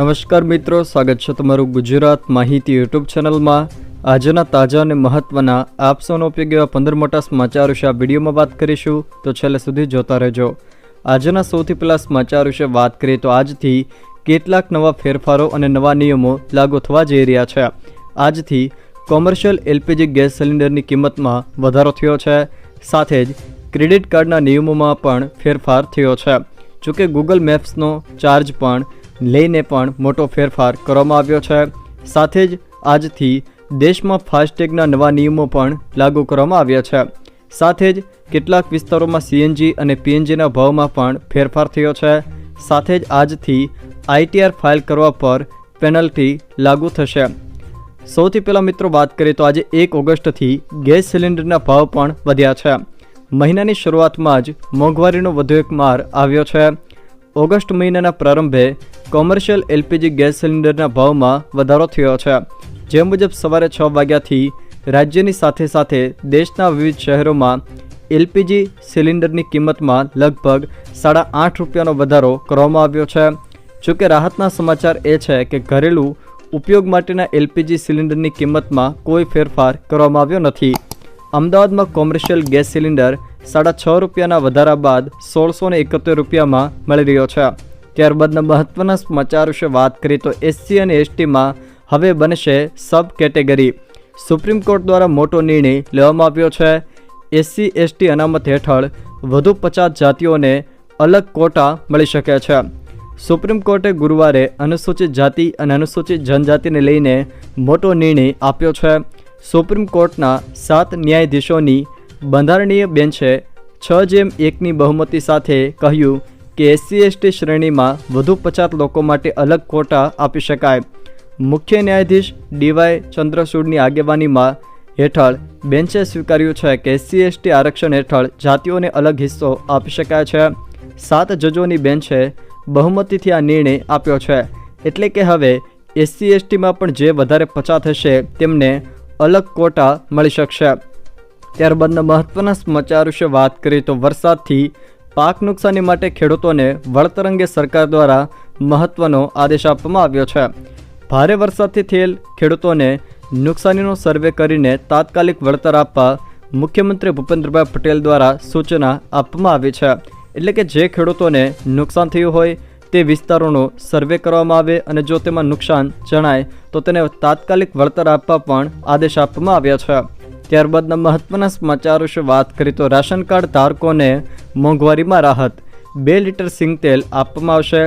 નમસ્કાર મિત્રો, સ્વાગત છે તમારું ગુજરાત માહિતી યુટ્યુબ ચેનલમાં. આજના તાજા અને મહત્વના આપસોનો ઉપયોગ એવા પંદર મોટા સમાચાર વિશે આ વિડીયોમાં વાત કરીશું, તો છેલ્લે સુધી જોતા રહેજો. આજના સૌથી પહેલાં સમાચાર વિશે વાત કરીએ તો આજથી કેટલાક નવા ફેરફારો અને નવા નિયમો લાગુ થવા જઈ રહ્યા છે. આજથી કોમર્શિયલ એલપીજી ગેસ સિલિન્ડરની કિંમતમાં વધારો થયો છે. સાથે જ ક્રેડિટ કાર્ડના નિયમોમાં પણ ફેરફાર થયો છે. જોકે ગૂગલ મેપ્સનો ચાર્જ પણ લઈને પણ મોટો ફેરફાર કરવામાં આવ્યો છે. સાથે જ આજથી દેશમાં ફાસ્ટેગના નવા નિયમો પણ લાગુ કરવામાં આવ્યા છે. સાથે જ કેટલાક વિસ્તારોમાં સીએનજી અને પીએનજીના ભાવમાં પણ ફેરફાર થયો છે. સાથે જ આજથી આઈટીઆર ફાઇલ કરવા પર પેનલ્ટી લાગુ થશે. સૌથી પહેલાં મિત્રો વાત કરીએ તો આજે એક ઓગસ્ટથી ગેસ સિલિન્ડરના ભાવ પણ વધ્યા છે. મહિનાની શરૂઆતમાં જ મોંઘવારીનો વધુ એક માર આવ્યો છે. ઓગસ્ટ મહિનાના પ્રારંભે કોમર્શિયલ એલપીજી ગેસ સિલિન્ડરના ભાવમાં વધારો થયો છે. જે મુજબ સવારે છ વાગ્યાથી રાજ્યની સાથે સાથે દેશના વિવિધ શહેરોમાં એલપીજી સિલિન્ડરની કિંમતમાં લગભગ સાડા આઠ રૂપિયાનો વધારો કરવામાં આવ્યો છે. જોકે રાહતના સમાચાર એ છે કે ઘરેલું ઉપયોગ માટેના એલપીજી સિલિન્ડરની કિંમતમાં કોઈ ફેરફાર કરવામાં આવ્યો નથી. અમદાવાદમાં કોમર્શિયલ ગેસ સિલિન્ડર સાડા છ રૂપિયાના વધારા બાદ સોળસો ને એકોતેર રૂપિયામાં મળી રહ્યો છે. ત્યારબાદના મહત્વના સમાચાર વિશે વાત કરીએ તો એસસી અને એસટીમાં હવે બનશે સબ કેટેગરી સુપ્રીમ કોર્ટ દ્વારા મોટો નિર્ણય લેવામાં આવ્યો છે. એસસી એસટી અનામત હેઠળ વધુ પચાસ જાતિઓને અલગ કોટા મળી શકે છે. સુપ્રીમ કોર્ટે ગુરુવારે અનુસૂચિત જાતિ અને અનુસૂચિત જનજાતિને લઈને મોટો નિર્ણય આપ્યો છે. સુપ્રીમ કોર્ટના સાત ન્યાયાધીશોની બંધારણીય બેન્ચે છ જેમ એકની બહુમતી સાથે કહ્યું કે એસસી એસટી શ્રેણીમાં વધુ પચાસ લોકો માટે અલગ કોટા આપી શકાય. મુખ્ય ન્યાયાધીશ ડીવાય ચંદ્રચૂડની આગેવાનીમાં હેઠળ બેન્ચે સ્વીકાર્યું છે કે એસસી એસટી આરક્ષણ હેઠળ જાતિઓને અલગ હિસ્સો આપી શકાય છે. સાત જજોની બેન્ચે બહુમતીથી આ નિર્ણય આપ્યો છે. એટલે કે હવે એસસી એસટીમાં પણ જે વધારે પચાસ હશે તેમને અલગ કોટા મળી શકશે. ત્યારબાદના મહત્વના સમાચાર વિશે વાત કરીએ તો વરસાદથી પાક નુકસાની માટે ખેડૂતોને વળતર અંગે સરકાર દ્વારા મહત્વનો આદેશ આપવામાં આવ્યો છે. ભારે વરસાદથી થયેલ ખેડૂતોને નુકસાનીનો સર્વે કરીને તાત્કાલિક વળતર આપવા મુખ્યમંત્રી ભૂપેન્દ્રભાઈ પટેલ દ્વારા સૂચના આપવામાં આવી છે. એટલે કે જે ખેડૂતોને નુકસાન થયું હોય તે વિસ્તારોનો સર્વે કરવામાં આવે અને જો તેમાં નુકસાન જણાય તો તેને તાત્કાલિક વળતર આપવા પણ આદેશ આપવામાં આવ્યા છે. ત્યારબાદના મહત્વના સમાચાર વિશે વાત કરીએ તો રાશન કાર્ડ ધારકોને મોંઘવારીમાં રાહત. બે લીટર સિંગ તેલ આપવામાં આવશે.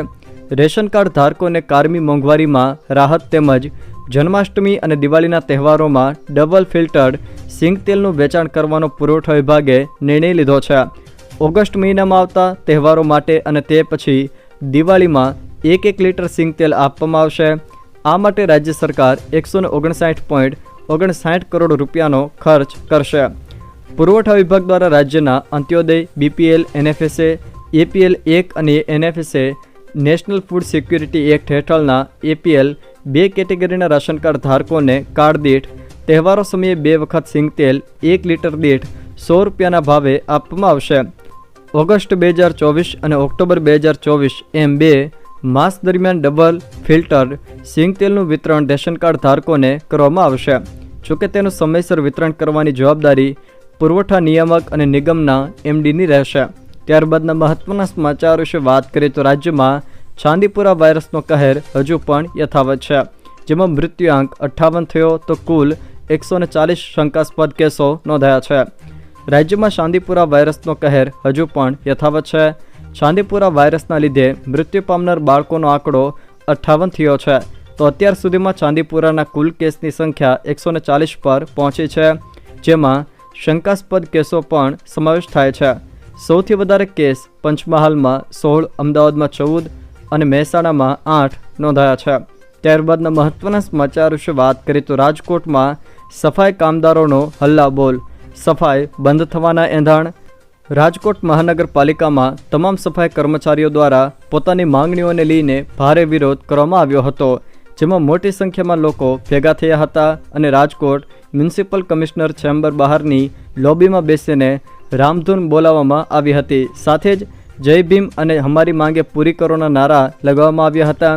રેશન કાર્ડ ધારકોને કારમી મોંઘવારીમાં રાહત તેમજ જન્માષ્ટમી અને દિવાળીના તહેવારોમાં ડબલ ફિલ્ટર્ડ સિંગ તેલનું વેચાણ કરવાનો પુરવઠા વિભાગે નિર્ણય લીધો છે. ઓગસ્ટ મહિનામાં આવતા તહેવારો માટે અને તે પછી દિવાળીમાં એક એક લીટર સિંગ તેલ આપવામાં આવશે. આ માટે રાજ્ય સરકાર એકસો ઓગણસાઠ પોઈન્ટ ઓગણસાઠ કરોડ રૂપિયાનો ખર્ચ કરશે. પુરવઠા વિભાગ દ્વારા રાજ્યના અંત્યોદય, બીપીએલ, એનએફએસએ, એપીએલ એક અને NFSA, national food security act હેઠળના એપીએલ બે કેટેગરીના રાશન કાર્ડ ધારકોને કાર્ડ દીઠ, તહેવારો સમયે બે વખત સિંગતેલ એક લીટર દીઠ, સો રૂપિયાના ભાવે આપવામાં આવશે. ઓગસ્ટ બે હજાર ચોવીસ અને ઓક્ટોબર બે હજાર ચોવીસ એમ બે માસ દરમિયાન ડબલ ફિલ્ટર, સિંગ તેલનું વિતરણ રેશન કાર્ડ ધારકોને કરવામાં આવશે. જોકે તેનું સમયસર વિતરણ કરવાની જવાબદારી પુરવઠા નિયામક અને નિગમના એમડીની રહેશે. ત્યારબાદના મહત્વના સમાચાર વિશે વાત કરીએ તો રાજ્યમાં ચાંદીપુરા વાયરસનો કહેર હજુ પણ યથાવત છે. જેમાં મૃત્યુઆંક અઠ્ઠાવન થયો તો કુલ એકસો ચાલીસ શંકાસ્પદ કેસો નોંધાયા છે. રાજ્યમાં ચાંદીપુરા વાયરસનો કહેર હજુ પણ યથાવત છે. ચાંદીપુરા વાયરસના લીધે મૃત્યુ પામનાર બાળકોનો આંકડો અઠ્ઠાવન થયો છે. તો અત્યાર સુધીમાં ચાંદીપુરાના કુલ કેસની સંખ્યા એકસો ચાલીસ પર પહોંચી છે, જેમાં શંકાસ્પદ કેસો પણ સમાવેશ થાય છે. સૌથી વધારે કેસ પંચમહાલમાં સોળ, અમદાવાદમાં ચૌદ અને મહેસાણામાં આઠ નોંધાયા છે. ત્યારબાદના મહત્વના સમાચાર વિશે વાત કરીએ તો રાજકોટમાં સફાઈ કામદારોનો હલ્લાબોલ. સફાઈ બંધ થવાના એંધાણ રાજકોટ મહાનગરપાલિકામાં તમામ સફાઈ કર્મચારીઓ દ્વારા પોતાની માંગણીઓને લઈને ભારે વિરોધ કરવામાં આવ્યો હતો, જેમાં મોટી સંખ્યામાં લોકો ભેગા થયા હતા અને રાજકોટ મ્યુનિસિપલ કમિશનર ચેમ્બર બહારની લોબીમાં બેસીને રામધૂન બોલાવવામાં આવી હતી. સાથે જ જય ભીમ અને હમારી માંગે પૂરી કરોના નારા લગાવવામાં આવ્યા હતા.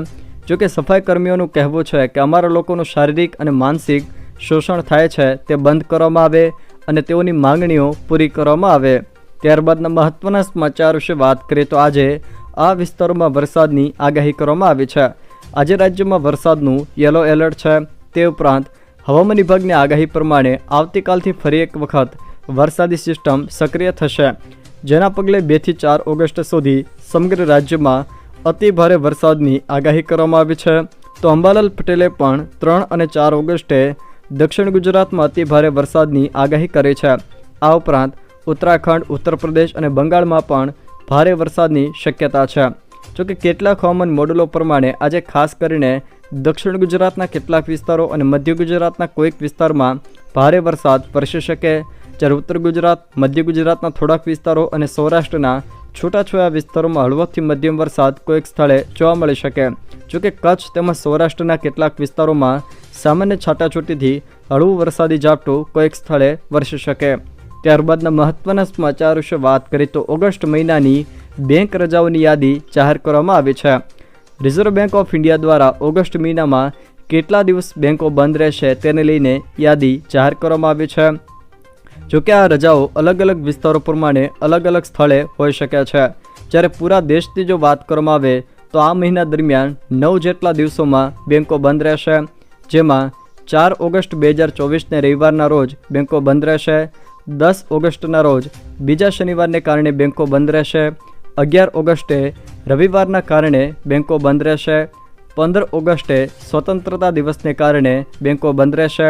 જોકે સફાઈ કર્મીઓનું કહેવું છે કે અમારા લોકોનું શારીરિક અને માનસિક શોષણ થાય છે તે બંધ કરવામાં આવે અને તેઓની માંગણીઓ પૂરી કરવામાં આવે. ત્યારબાદના મહત્વના સમાચાર વિશે વાત કરીએ તો આજે આ વિસ્તારોમાં વરસાદની આગાહી કરવામાં આવી છે. આજે રાજ્યમાં વરસાદનું યલો એલર્ટ છે. તે ઉપરાંત હવામાન વિભાગની આગાહી પ્રમાણે આવતીકાલથી ફરી એક વખત વરસાદી સિસ્ટમ સક્રિય થશે. જેના પગલે બેથી ચાર ઓગસ્ટ સુધી સમગ્ર રાજ્યમાં અતિભારે વરસાદની આગાહી કરવામાં આવી છે. તો અંબાલાલ પટેલે પણ ત્રણ અને ચાર ઓગસ્ટે દક્ષિણ ગુજરાતમાં અતિભારે વરસાદની આગાહી કરી છે. આ ઉપરાંત ઉત્તરાખંડ ઉત્તર પ્રદેશ અને બંગાળમાં પણ ભારે વરસાદની શક્યતા છે. જોકે કેટલાક હવામાન મોડેલો પ્રમાણે આજે ખાસ કરીને દક્ષિણ ગુજરાતના કેટલાક વિસ્તારો અને મધ્ય ગુજરાતના કોઈક વિસ્તારમાં ભારે વરસાદ વરસી શકે. જ્યારે ઉત્તર ગુજરાત, મધ્ય ગુજરાતના થોડાક વિસ્તારો અને સૌરાષ્ટ્રના છૂટાછવાયા વિસ્તારોમાં હળવોથી મધ્યમ વરસાદ કોઈક સ્થળે જોવા મળી શકે. જોકે કચ્છ તેમજ સૌરાષ્ટ્રના કેટલાક વિસ્તારોમાં સામાન્ય છાટાછૂટીથી હળવું વરસાદી ઝાપટું કોઈક સ્થળે વરસી શકે. ત્યારબાદના મહત્વના સમાચાર વિશે વાત કરીએ તો ઓગસ્ટ મહિનાની બેંક રજાઓની યાદી જાહેર કરવામાં આવી છે. રિઝર્વ બેંક ઓફ ઇન્ડિયા દ્વારા ઓગસ્ટ મહિનામાં કેટલા દિવસ બેંકો બંધ રહેશે તેને લઈને યાદી જાહેર કરવામાં આવી છે. જોકે આ રજાઓ અલગ અલગ વિસ્તારો પ્રમાણે અલગ અલગ સ્થળે હોઈ શકે છે. જ્યારે પૂરા દેશની જો વાત કરવામાં આવે તો આ મહિના દરમિયાન નવ જેટલા દિવસોમાં બેંકો બંધ રહેશે. જેમાં ચાર ઓગસ્ટ બે હજાર ચોવીસને રવિવારના રોજ બેંકો બંધ રહેશે. દસ ઓગસ્ટના રોજ, બીજા શનિવારને કારણે બેંકો બંધ રહેશે. અગિયાર ઓગસ્ટે, રવિવારના કારણે બેંકો બંધ રહેશે. પંદર ઓગસ્ટે, સ્વતંત્રતા દિવસને કારણે બેંકો બંધ રહેશે.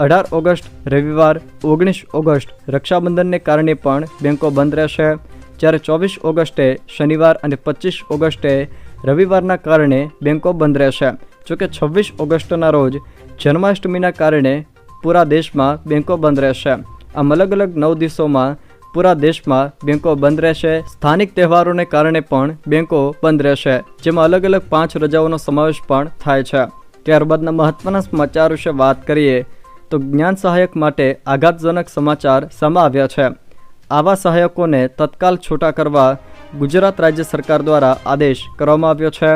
અઢાર ઓગસ્ટ, રવિવાર, ઓગણીસ ઓગસ્ટ, રક્ષાબંધનને કારણે પણ બેંકો બંધ રહેશે. જ્યારે ચોવીસ ઓગસ્ટે, શનિવાર અને પચીસ ઓગસ્ટે, રવિવારના કારણે બેંકો બંધ રહેશે. જોકે છવ્વીસ ઓગસ્ટના રોજ, જન્માષ્ટમીના કારણે પૂરા દેશમાં બેંકો બંધ રહેશે. આમ અલગ અલગ નવ દિવસોમાં પૂરા દેશમાં બેંકો બંધ રહેશે. સ્થાનિક તહેવારોને કારણે પણ બેંકો બંધ રહેશે, જેમાં અલગ અલગ પાંચ રજાઓનો સમાવેશ પણ થાય છે. ત્યારબાદના મહત્વના સમાચાર વિશે વાત કરીએ, તો જ્ઞાન સહાયક માટે આઘાતજનક સમાચાર સામે આવ્યા છે. આવા સહાયકોને તત્કાલ છૂટા કરવા ગુજરાત રાજ્ય સરકાર દ્વારા આદેશ કરવામાં આવ્યો છે.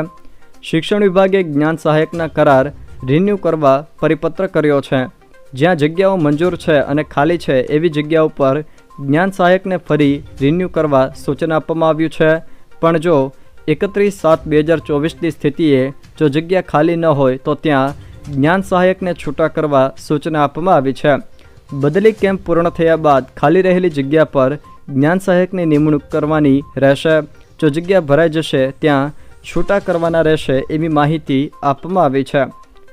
શિક્ષણ વિભાગે જ્ઞાન સહાયકના કરાર રિન્યૂ કરવા પરિપત્ર કર્યો છે. જ્યાં જગ્યાઓ મંજૂર છે અને ખાલી છે એવી જગ્યાઓ પર જ્ઞાન સહાયકને ફરી રિન્યૂ કરવા સૂચન આપવામાં આવ્યું છે. પણ જો એકત્રીસ સાત બે હજાર ચોવીસની સ્થિતિએ જો જગ્યા ખાલી ન હોય તો ત્યાં જ્ઞાન સહાયકને છૂટા કરવા સૂચના આપવામાં આવી છે. બદલી કેમ્પ પૂર્ણ થયા બાદ ખાલી રહેલી જગ્યા પર જ્ઞાન સહાયકની નિમણૂક કરવાની રહેશે. જો જગ્યા ભરાઈ જશે, ત્યાં છૂટા કરવાના રહેશે એવી માહિતી આપવામાં આવી છે.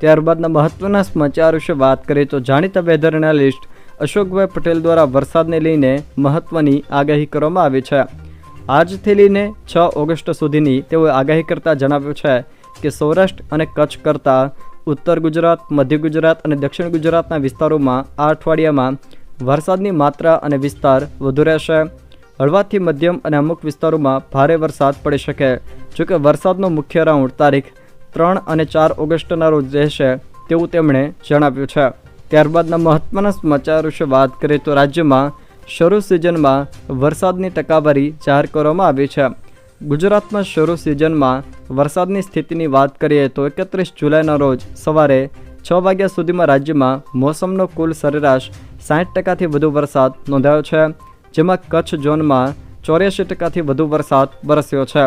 ત્યારબાદના મહત્વના સમાચાર વિશે વાત કરીએ તો જાણીતા વેધર એનાલિસ્ટ અશોકભાઈ પટેલ દ્વારા વરસાદને લઈને મહત્વની આગાહી કરવામાં આવી છે. આજથી લઈને છ ઓગસ્ટ સુધીની તેઓએ આગાહી કરતાં જણાવ્યું છે કે સૌરાષ્ટ્ર અને કચ્છ કરતાં ઉત્તર ગુજરાત, મધ્ય ગુજરાત અને દક્ષિણ ગુજરાતના વિસ્તારોમાં આ અઠવાડિયામાં વરસાદની માત્રા અને વિસ્તાર વધુ રહેશે. હળવાથી મધ્યમ અને અમુક વિસ્તારોમાં ભારે વરસાદ પડી શકે. જોકે વરસાદનો મુખ્ય રાઉન્ડ તારીખ ત્રણ અને ચાર ઓગસ્ટના રોજ રહેશે તેવું તેમણે જણાવ્યું છે. ત્યારબાદના મહત્વના સમાચાર વિશે વાત કરીએ તો રાજ્યમાં શરૂ સિઝનમાં વરસાદની ટકાવારી જાહેર કરવામાં આવી છે. ગુજરાતમાં શરૂ સિઝનમાં વરસાદની સ્થિતિની વાત કરીએ તો એકત્રીસ જુલાઈના રોજ સવારે છ વાગ્યા સુધીમાં રાજ્યમાં મોસમનો કુલ સરેરાશ સાઠ ટકાથી વધુ વરસાદ નોંધાયો છે, જેમાં કચ્છ ઝોનમાં ચોર્યાસી ટકાથી વધુ વરસાદ વરસ્યો છે.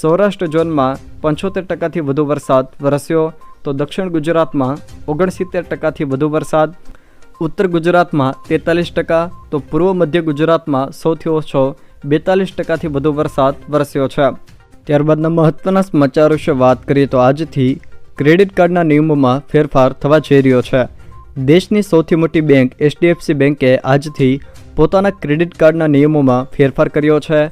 સૌરાષ્ટ્ર ઝોનમાં પંચોતેર ટકાથી વધુ વરસાદ વરસ્યો તો દક્ષિણ ગુજરાતમાં ઓગણસિત્તેર ટકાથી વધુ વરસાદ, ઉત્તર ગુજરાતમાં તેતાલીસ ટકા તો પૂર્વ મધ્ય ગુજરાતમાં સૌથી ઓછો બેતાલીસ ટકાથી વધુ વરસાદ વરસ્યો છે. ત્યારબાદના મહત્ત્વના સમાચાર વિશે વાત કરીએ તો આજથી ક્રેડિટ કાર્ડના નિયમોમાં ફેરફાર થવા જઈ રહ્યો છે. દેશની સૌથી મોટી બેંક એચડીએફસી બેંકે આજથી પોતાના ક્રેડિટ કાર્ડના નિયમોમાં ફેરફાર કર્યો છે.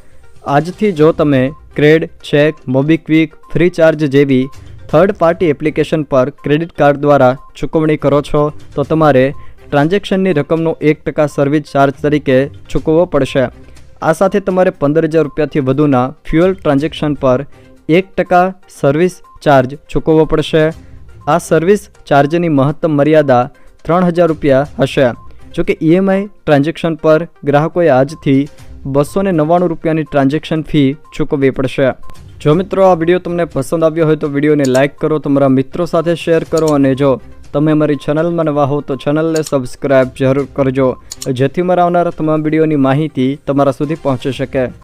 આજથી જો તમે CRED Cheq, MobiKwik Freecharge જેવી થર્ડ પાર્ટી એપ્લિકેશન પર ક્રેડિટ કાર્ડ દ્વારા ચૂકવણી કરો છો તો તમારે ટ્રાન્ઝેક્શનની રકમનો એક ટકા સર્વિસ ચાર્જ તરીકે ચૂકવવો પડશે. આ સાથે તમારે પંદર હજાર રૂપિયાથી વધુના ફ્યુઅલ ટ્રાન્ઝેક્શન પર એક ટકા સર્વિસ ચાર્જ ચૂકવવો પડશે. આ સર્વિસ ચાર્જની મહત્તમ મર્યાદા ત્રણ હજાર રૂપિયા હશે. જોકે ઈએમઆઈ ટ્રાન્ઝેક્શન પર ગ્રાહકોએ આજથી બસો ને નવ્વાણું રૂપિયાની ટ્રાન્ઝેક્શન ફી ચૂકવવી પડશે. જો મિત્રો આ વીડિયો તમને પસંદ આવ્યો હોય તો વિડીયોને લાઇક કરો, તમારા મિત્રો સાથે શેર કરો અને જો તમે અમારી ચેનલમાં નવા હો તો ચેનલને સબસ્ક્રાઇબ જરૂર કરજો, જેથી મારા આવનારા તમામ વિડીયોની માહિતી તમારા સુધી પહોંચી શકે.